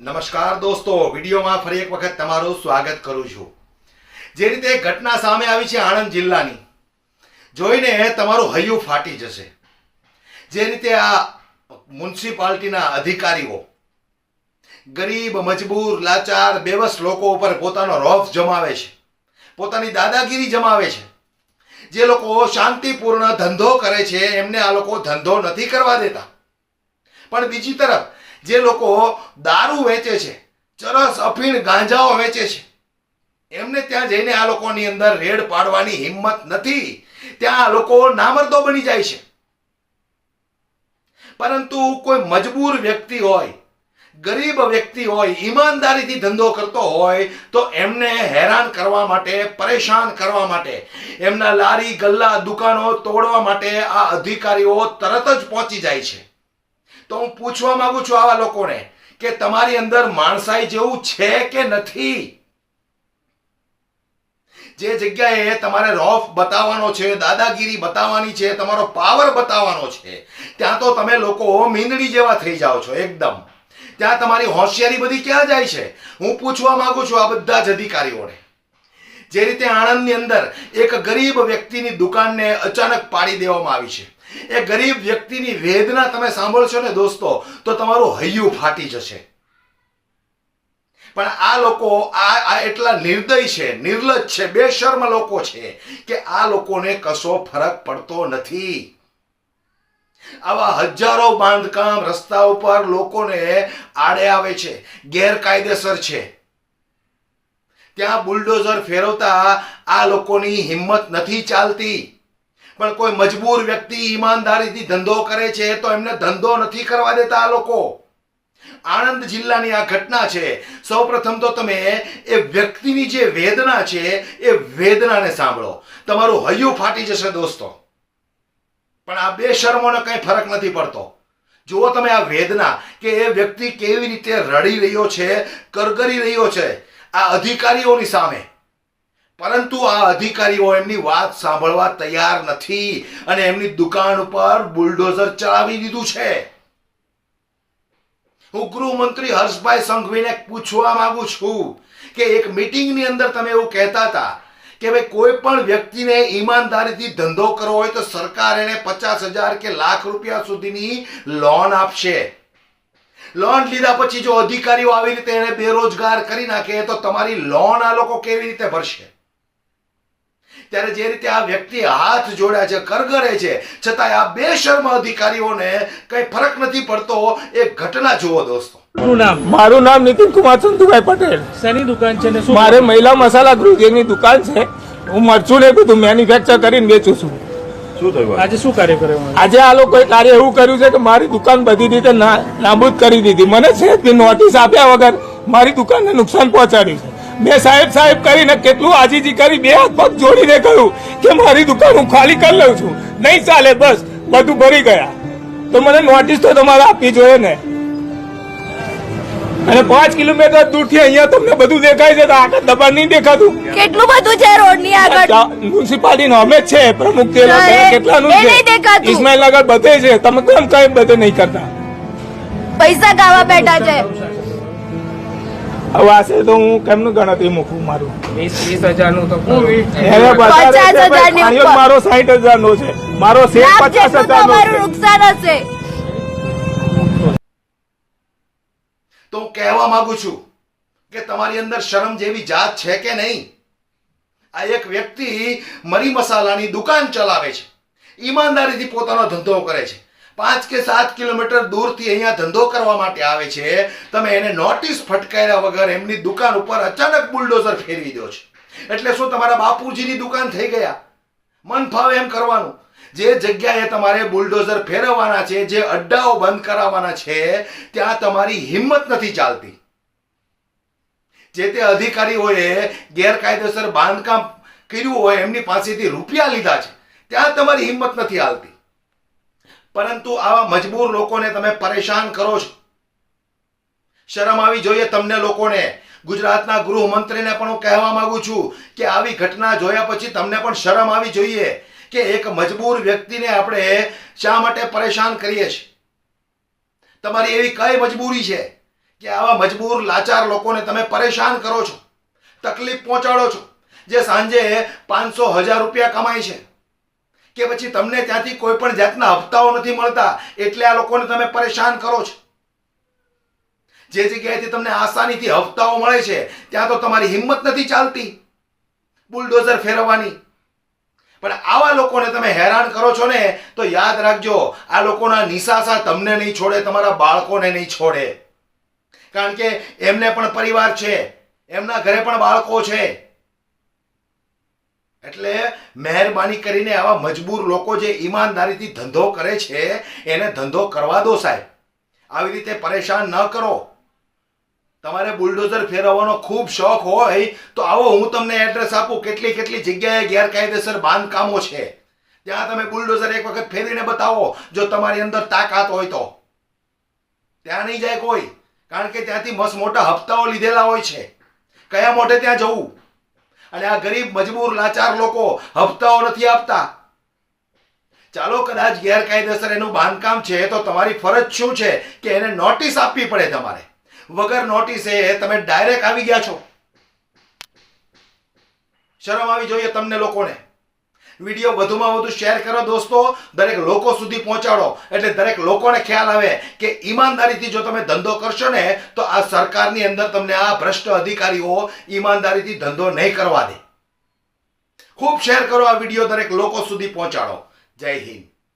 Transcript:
નમસ્કાર દોસ્તો, વિડીયોમાં ફરી એક વખત તમારું સ્વાગત કરું છું. જે રીતે ઘટના સામે આવી છે આણંદ જિલ્લાની, જોઈને તમારું હૈયું ફાટી જશે. જે રીતે આ મ્યુનિસિપાલિટીના અધિકારીઓ ગરીબ, મજબૂર, લાચાર, બેવસ લોકો ઉપર પોતાનો રોફ જમાવે છે, પોતાની દાદાગીરી જમાવે છે. જે લોકો શાંતિપૂર્ણ ધંધો કરે છે, એમને આ લોકો ધંધો નથી કરવા દેતા. પણ બીજી તરફ જે લોકો દારૂ વેચે છે, ચરસ અફીણ ગાંજાઓ વેચે છે, એમને ત્યાં જઈને આ લોકોની અંદર રેડ પાડવાની હિંમત નથી. ત્યાં લોકો નામર્દો બની જાય છે. પરંતુ કોઈ મજબૂર વ્યક્તિ હોય, ગરીબ વ્યક્તિ હોય, ઈમાનદારીથી ધંધો કરતો હોય, તો એમને હેરાન કરવા માટે, પરેશાન કરવા માટે, એમના લારી ગલ્લા દુકાનો તોડવા માટે આ અધિકારીઓ તરત જ પહોંચી જાય છે. તો હું પૂછવા માંગુ છું આવા લોકોને કે તમારી અંદર માણસાઈ જેવું છે કે નથી? જે જગ્યાએ તમારે રોફ બતાવવાનો છે, દાદાગીરી બતાવવાની છે, તમારો પાવર બતાવવાનો છે, ત્યાં તો તમે લોકો મીંદડી જેવા થઈ જાઓ છો એકદમ. ત્યાં તમારી હોશિયારી બધી ક્યાં જાય છે? હું પૂછવા માંગુ છું આ બધા જ અધિકારીઓને. જે રીતે આણંદની અંદર એક ગરીબ વ્યક્તિની દુકાનને અચાનક પાડી દેવામાં આવી છે. એ ગરીબ વ્યક્તિની વેદના તમે સાંભળશો ને દોસ્તો, તો તમારું હૈયું ફાટી જશે. પણ આ લોકો, આ એટલા નિર્દય છે, નિર્લજ છે, બેશર્મ લોકો છે કે આ લોકોને કશો ફરક પડતો નથી. આવા હજારો બાંધકામ રસ્તા ઉપર લોકોને આડે આવે છે, ગેરકાયદેસર છે. ત્યાં બુલડોઝર ફેરવતા આ લોકોની હિંમત નથી ચાલતી. પણ કોઈ મજબૂર વ્યક્તિ ઈમાનદારીથી ધંધો કરે છે તો એમને ધંધો નથી કરવા દેતા આ લોકો. આણંદ જિલ્લાની આ ઘટના છે. સૌપ્રથમ તો તમે એ વ્યક્તિની જે વેદના છે એ વેદનાને સાંભળો. તમારું હૈયું ફાટી જશે દોસ્તો. પણ આ બે શર્મોને કઈ ફરક નથી પડતો. જુઓ તમે આ વેદના કે એ વ્યક્તિ કેવી રીતે રડી રહ્યો છે, કરગરી રહ્યો છે, આ અધિકારીઓની સામે. પરંતુ આ અધિકારીઓ એમની વાત સાંભળવા તૈયાર નથી અને એમની દુકાન ઉપર બુલડોઝર ચલાવી દીધું છે. હું ગૃહમંત્રી હર્ષભાઈ સંઘવીને પૂછવા માંગુ છું કે એક મીટિંગની અંદર તમે એવું કહેતા હતા કે ભાઈ કોઈ પણ વ્યક્તિને ઈમાનદારીથી ધંધો કરવો હોય તો સરકાર એને પચાસ હજાર કે લાખ રૂપિયા સુધીની લોન આપશે. લોન લીધા પછી જો અધિકારીઓ આવી રીતે એને બેરોજગાર કરી નાખે તો તમારી લોન આ લોકો કેવી રીતે ભરશે? ત્યારે જે રીતે આ વ્યક્તિ હાથ જોડ્યા છે કરગરે છે છતાંય આ બે શર્મ અધિકારીઓને કઈ ફરક નથી પડતો. એ ઘટના જુઓ દોસ્તો. મારું નામ? નીતિન કુમાર ચંદુભાઈ પટેલ. શેની દુકાન છે ને શું મારે મહિલા મસાલા ગૃહ દુકાન છે. હું મરચું ને બધું મેન્યુફેક્ચર કરીને વેચું છું. શું થયું આજે શું કાર્ય કર્યું આજે આ લોકોએ કાર્ય એવું કર્યું છે કે મારી દુકાન બધી રીતે ના- નાબૂદ કરી દીધી. મને છે નોટિસ આપ્યા વગર મારી દુકાનને નુકસાન પહોંચાડ્યું છે. મેં સાહેબ સાહેબ કરીને કેટલું આજીજી કરી બે હાથ પગ જોડીને કહ્યું કે મારી દુકાન હું ખાલી કરી લઉં છું. નહીં ચાલે બસ બધું ભરી ગયા. તો મને નોટિસ તો તમારે આપવી જોઈએ ને. અને પાંચ કિલોમીટર દૂરથી અહીંયા તમને બધું દેખાય છે તો આગળ દબાણ નહીં દેખાતું. કેટલું બધું છે રોડની આગળ? મ્યુનિસિપાલિટી નો અમે છે પ્રમુખ તેલા કેટલાનું છે? ઇસ્માઇલ નગર બધે છે તમે કેમ કઈ બધે નહીં કરતા. પૈસા ગાવા બેઠા છે. છે તો હું કેમનું ગણતરી મૂકું મારું. વીસ વીસ હજારનું તો. મારો સાઠ હજાર નો છે. મારો શેર પચાસ હજાર નો નુકસાન હશે. તો કહેવા માંગુ છું કે તમારી અંદર શરમ જેવી જાત છે કે નહીં? આ એક વ્યક્તિ મરી મસાલાની દુકાન ચલાવે છે. ઈમાનદારીથી પોતાનો ધંધો કરે છે. પાંચ કે સાત કિલોમીટર દૂરથી અહીંયા ધંધો કરવા માટે આવે છે, તમે એને નોટિસ ફટકાર્યા વગર એમની દુકાન ઉપર અચાનક બુલડોઝર ફેરવી દો છો. એટલે શું તમારા બાપુજીની દુકાન થઈ ગયા? મન ફાવે એમ કરવાનું. જે જગ્યાએ તમારે બુલડોઝર ફેરવવાના છે, જે અડ્ડાઓ બંધ કરાવવાના છે, ત્યાં તમારી હિંમત નથી ચાલતી. જે તે અધિકારીઓએ ગેરકાયદેસર બાંધકામ કર્યું હોય, એમની પાસેથી રૂપિયા લીધા છે, ત્યાં તમારી હિંમત નથી હાલતી. પરંતુ આવા મજબૂર લોકોને તમે પરેશાન કરો છો. શરમ આવી જોઈએ તમને લોકોને. ગુજરાતના ગૃહમંત્રીને પણ હું કહેવા માંગુ છું કે આવી ઘટના જોયા પછી તમને પણ શરમ આવી જોઈએ કે એક મજબૂર વ્યક્તિને આપણે શા માટે પરેશાન કરીએ છીએ? તમારી એવી કઈ મજબૂરી છે કે આવા મજબૂર, લાચાર લોકોને તમે પરેશાન કરો છો? તકલીફ પહોંચાડો છો? જે સાંજે પાંચસો હજાર રૂપિયા કમાય છે. કે પછી તમને ત્યાંથી કોઈ પણ જાતના હપ્તાઓ નથી મળતા, એટલે આ લોકોને તમે પરેશાન કરો છો. જે જગ્યાએથી તમને આસાનીથી હપ્તાઓ મળે છે, ત્યાં તો તમારી હિંમત નથી ચાલતી બુલડોઝર ફેરવવાની. પણ આવા લોકોને તમે હેરાન કરો છો ને, તો યાદ રાખજો, આ લોકોના નિશાસા તમને નહીં છોડે, તમારા બાળકોને નહીં છોડે. કારણ કે એમને પણ પરિવાર છે, એમના ઘરે પણ બાળકો છે. એટલે મહેરબાની કરીને આવા મજબૂર લોકો જે ઈમાનદારીથી ધંધો કરે છે, એને ધંધો કરવા દો સાહેબ. આવી રીતે પરેશાન ન કરો. તમારે બુલડોઝર ફેરવવાનો ખૂબ શોખ હોય, તો આવો હું તમને એડ્રેસ આપું, કેટલી કેટલી જગ્યાએ ગેરકાયદેસર બાંધકામો છે. ત્યાં તમે બુલડોઝર એક વખત ફેરીને બતાવો, જો તમારી અંદર તાકાત હોય તો. ત્યાં નહીં જાય કોઈ, કારણ કે ત્યાંથી મસ્ત મોટા હપ્તાઓ લીધેલા હોય છે. કયા મોઢે ત્યાં જવું? અને આ ગરીબ મજબૂર, લાચાર લોકો હપ્તાઓ નથી આપતા. ચાલો કદાચ ગેરકાયદેસર એનું બાંધકામ છે તો તમારી ફરજ શું છે કે એને નોટિસ આપવી પડે તમારે? વગર નોટિસે તમે ડાયરેક્ટ આવી ગયા છો. શરમ આવી જોઈએ તમને લોકોને. વીડિયો વધુમાં વધુ શેર કરો દોસ્તો. દરેક લોકો સુધી પહોંચાડો. એટલે દરેક લોકોને ખ્યાલ આવે કે ઈમાનદારીથી જો તમે ધંધો કરશો ને, તો આ સરકારની અંદર તમને આ ભ્રષ્ટ અધિકારીઓ ઈમાનદારીથી ધંધો નહીં કરવા દે. ખૂબ શેર કરો આ વીડિયો, દરેક લોકો સુધી પહોંચાડો. જય હિન્દ.